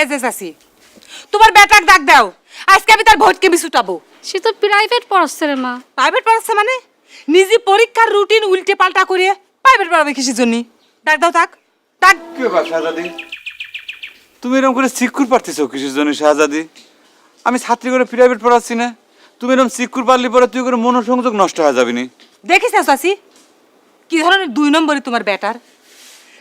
এ যে চাচি তোমার বেটাক ডাক দাও। আজকে আমি তার ভোটকে আমি ছুটাবো। সে তো প্রাইভেট পড়াচ্ছে রে মা। প্রাইভেট পড়াচ্ছে মানে? নিজে পরীক্ষার রুটিন উল্টে পাল্টা করে প্রাইভেট পড়াবে কিসের জন্য? ডাক দাও তাক ডাক। কি ব্যাপার শাহজাদি? তুমি এরকম করে সিকুর পারতেছো কিসের জন্য শাহজাদি? আমি ছাত্রী করে প্রাইভেট পড়াচ্ছি না। তুমি এরকম সিকুর পারলি পরে তুই করে মনোসংযোগ নষ্ট হয়ে যাবি নি। দেখিস চাচি কি ধরনের দুই নম্বরে তোমার ব্যাটার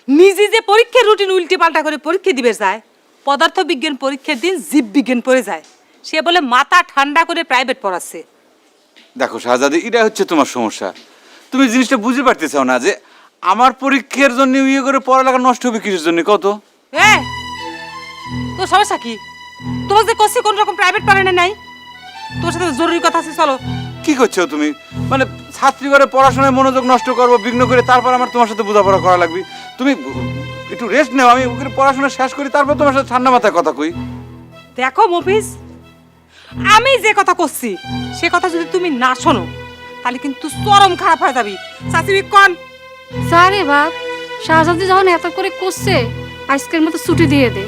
নিজে যে পরীক্ষার রুটিন উল্টে পাল্টা করে পরীক্ষা দিবে যায় পদার্থ বিজ্ঞান পরীক্ষার দিন জীব বিজ্ঞান পড়ে যায়। সে বলে মাথা ঠান্ডা করে প্রাইভেট পড়াচ্ছে। দেখো শাহজাদি এটা হচ্ছে তোমার সমস্যা। তুমি জিনিসটা বুঝতে পারতেছাও না যে আমার পরীক্ষার জন্য ইয়ে করে পড়ালেখা নষ্ট হবে কিসের জন্য? কত? হ্যাঁ। তোর সমস্যা কি? তোমার যে করছি কোন রকম প্রাইভেট পড়ানো নাই? তোর সাথে জরুরি কথা আছে চলো। কি করছ তুমি? মানে ছাত্রী করে পড়াশোনায় মনোযোগ নষ্ট করব বিঘ্ন করে তারপর আমার তোমার সাথে বোঝাপড়া করা লাগবে। তুমি একটু রেস্ট নেও আমি ওখানে পড়াশোনা শেষ করি তারপর তোমার সাথে ঠান্ডা মাথায় কথা কই। দেখো মফিজ আমি যে কথা করছি সে কথা যদি তুমি না শোনো তাহলে কিন্তু চরম খারাপ হয়ে যাবি। চাচি কন? যা রে বাপ শাহজাদি যখন এত করে করছে আজকের মতো ছুটি দিয়ে দে।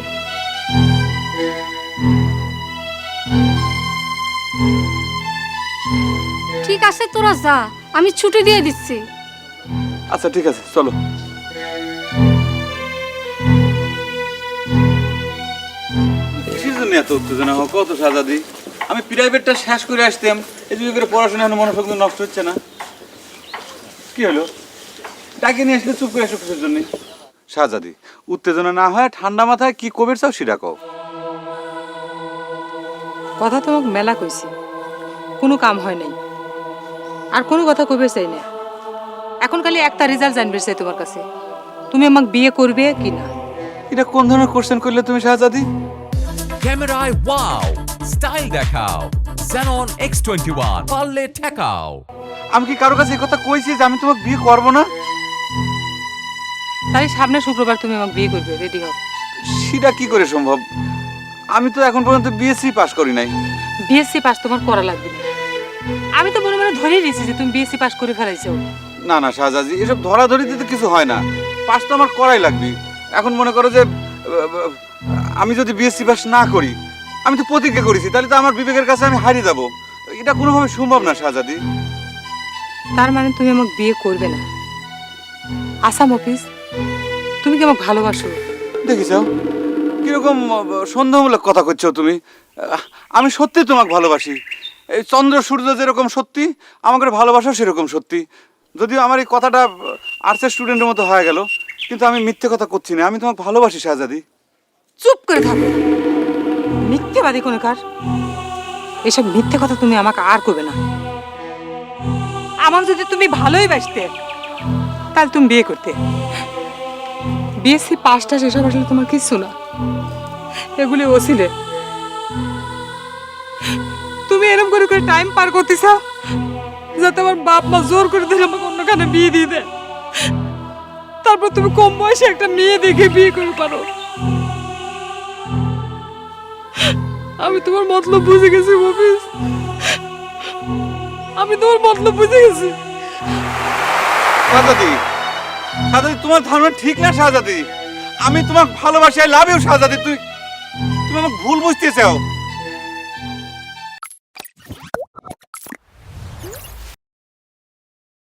ঠিক আছে তোরা যা আমি ছুটি দিয়ে দিচ্ছি। আচ্ছা ঠিক আছে চলো। কিসের এত উত্তেজনা হোক কত সাজাদি আমি প্রাইভেটটা শেষ করে আসতাম এই যুগে করে পড়াশোনা এখন মনোযোগ নষ্ট হচ্ছে না। কি হলো? ডাকে নিয়ে আসলে চুপ করে আসো কিসের জন্য? শাহজাদি উত্তেজনা না হয় ঠান্ডা মাথায় কি কবের চাও সেটা কও। কথা তোমাকে মেলা কইছি। কোনো কাম হয় নাই। আর কোনো কথা কবে চাই না। এখন খালি একটা রেজাল্ট জানবে চাই তোমার কাছে। তুমি আমাকে বিয়ে করবে কি না? এটা কোন ধরনের কোশ্চেন করলে তুমি শাহজাদি ক্যামেরায় ওয়াও স্টাইল দেখাও। Xenon X21 পারলে ঠেকাও। আমি কি কারও কাছে কথা কইছি যে আমি তোমাকে বিয়ে করব না? তাই সামনে শুক্রবার তুমি আমাকে বিয়ে করবে রেডি হও। সেটা কি করে সম্ভব? আমি তো এখন পর্যন্ত বিএসসি পাস করি নাই। বিএসসি পাস তোমার করা লাগবে না। আমি তো মনে মনে ধরেই দিয়েছি যে তুমি বিএসসি পাস করে ফেলাইছো। না না শাহজাদি এসব ধরাধরিতে তো কিছু হয় না। পাস তো আমার করাই লাগবে। এখন মনে করো যে আমি যদি বিএসসি পাস না করি আমি তো প্রতিজ্ঞা করেছি তাহলে তো আমার বিবেকের কাছে আমি হারিয়ে যাব। এটা কোনোভাবে সম্ভব না শাহজাদি। তার মানে তুমি আমাকে বিয়ে করবে না। আসাম অফিস তুমি কি আমাকে ভালোবাসো? দেখিস কীরকম সন্দেহমূলক কথা করছ তুমি। আমি সত্যি তোমাকে ভালোবাসি। এই চন্দ্র সূর্য যেরকম সত্যি আমাকে ভালোবাসা সেরকম সত্যি। যদিও আমার এই কথাটা আর্টসের স্টুডেন্টের মতো হয়ে গেল কিন্তু আমি মিথ্যে কথা করছি না। আমি তোমাকে ভালোবাসি শাহজাদি। চুপ করে থাকো। মিথ্যেবাদী কোনো কার? এসব মিথ্যে কথা তুমি আমাকে আর করবে না। আমার যদি তুমি ভালোই বাসতে, তাহলে তুমি বিয়ে করতে। বিএসসি পাঁচটা সেসব আসলে তোমার কিছু না। এগুলি ওসিলে। তুমি এরকম করে করে টাইম পার করতেছ, যাতে আমার বাপ মা জোর করে দিলে আমাকে অন্যখানে বিয়ে দিয়ে দেয়। তারপর তুমি কম বয়সে একটা মেয়ে দেখে বিয়ে করে পারো। আমি তোমার মতলব বুঝে গেছি, মফিজ। আমি তোমার মতলব বুঝে গেছি। শাহজাদি শাহজাদি তোমার ধারণা ঠিক না শাহজাদি আমি তোমাকে ভালোবাসি আই লাভ ইউ শাহজাদি তুই তুমি আমাকে ভুল বুঝতে চাও